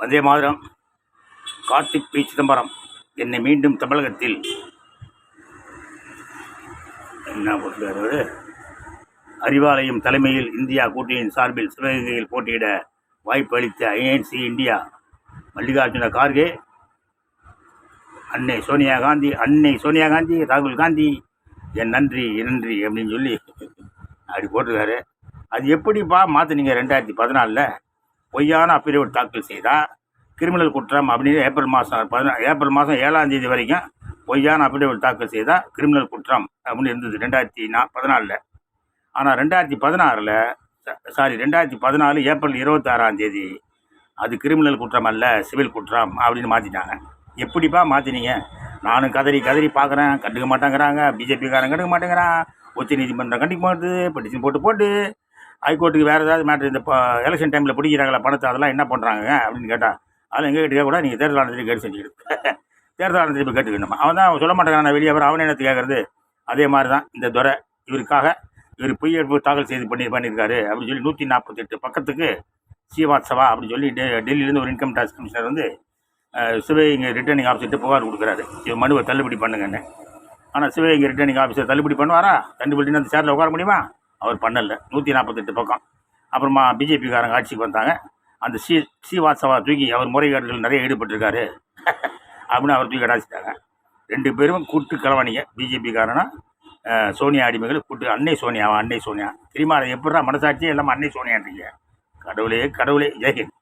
வந்தே மாதிரம். Karthik P. Chidambaram என்னை மீண்டும் தமிழகத்தில் என்ன போட்டுக்காரு அறிவாலயம் தலைமையில் இந்தியா கூட்டணியின் சார்பில் சிவகங்கையில் போட்டியிட வாய்ப்பு அளித்த ஐஎன்சி இந்தியா மல்லிகார்ஜுன கார்கே அன்னை சோனியா காந்தி அன்னை சோனியா காந்தி ராகுல் காந்தி என் நன்றி நன்றி அப்படின்னு சொல்லி அப்படி போட்டிருக்காரு. அது எப்படிப்பா மாற்றினீங்க ரெண்டாயிரத்தி பதினாலில்? பொய்யான அப்பிரிவுட் தாக்கல் செய்தால் கிரிமினல் குற்றம் அப்படின்னு ஏப்ரல் மாதம் பதினா ஏப்ரல் மாதம் ஏழாம் தேதி வரைக்கும் பொய்யான அப்பிரிவுட் தாக்கல் செய்தால் கிரிமினல் குற்றம் அப்படின்னு இருந்தது ரெண்டாயிரத்தி நா பதினாலில். ஆனால் ரெண்டாயிரத்தி பதினாறில் சாரி ரெண்டாயிரத்தி பதினாலு ஏப்ரல் இருபத்தாறாம் தேதி அது கிரிமினல் குற்றம் அல்ல சிவில் குற்றம் அப்படின்னு மாற்றிட்டாங்க எப்படிப்பா மாற்றினீங்க நானும் கதறி கதறி பார்க்குறேன் கண்டுக்க மாட்டேங்கிறாங்க. பிஜேபிக்காரன் கண்டுக்க மாட்டேங்கிறான். உச்ச நீதிமன்றம் கண்டிக்க மாட்டுது. பெட்டிஷன் போட்டு போட்டு. ஹைகோர்ட்டுக்கு வேறு ஏதாவது மேட்ரு இந்த எலெக்ஷன் டைமில் பிடிக்கிறாங்களா பணத்தை அதெல்லாம் என்ன பண்ணுறாங்க அப்படின்னு கேட்டால் அதெல்லாம் எங்கே கேட்டு கூட நீங்கள் தேர்தல் ஆணையத்தில் கேட்டு செஞ்சுக்கிட்டு. தேர்தல் ஆணையத்தில் போய் கேட்டுக்கணுமா? அவன் தான் அவன் சொல்ல மாட்டேங்கிறான் நான் வெளியே வர அவனே என்னத்து கேட்குறது அதே மாதிரி தான் இந்த துறை இவருக்காக இவர் பொய்யெடுப்பு தாக்கல் செய்து பண்ணி பண்ணியிருக்காரு அப்படின்னு சொல்லி நூற்றி நாற்பத்தெட்டு பக்கத்துக்கு ஸ்ரீவாத்சவா அப்படின்னு சொல்லி டெ- டெல்லியிலேருந்து ஒரு இன்கம் டேக்ஸ் கமிஷனர் வந்து அஹ், ரிட்டர்னிங் ஆஃபீஸர்கிட்ட புகார் கொடுக்குறாரு. இவர் மனுவை தள்ளுபடி பண்ணுங்கன்னு. ஆனால் சிவகைங்க ரிட்டர்னிங் ஆஃபீஸர் தள்ளுபடி பண்ணுவாரா? தள்ளுபடினு அந்த சேரில் உட்கார முடியுமா? அவர் பண்ணலை. நூற்றி நாற்பத்தெட்டு பக்கம். அப்புறமா பிஜேபிக்காரங்க ஆட்சிக்கு வந்தாங்க. அந்த சி ஸ்ரீவாத்சவா தூக்கி அவர் முறைகேடுகள் நிறைய ஈடுபட்டிருக்காரு. அப்படின்னு அவர் தூக்கி அடாச்சிட்டாங்க. ரெண்டு பேரும் கூட்டு கலவாணிங்க பிஜேபிக்காரனா சோனியா அடிமைகள் கூட்டு அன்னை சோனியாவா? அன்னை சோனியா. தெரியுமா அதை எப்படா மனசாட்சியே இல்லாமல் அன்னை சோனியான்றீங்க? கடவுளே கடவுளே. ஜெயஹிந்த்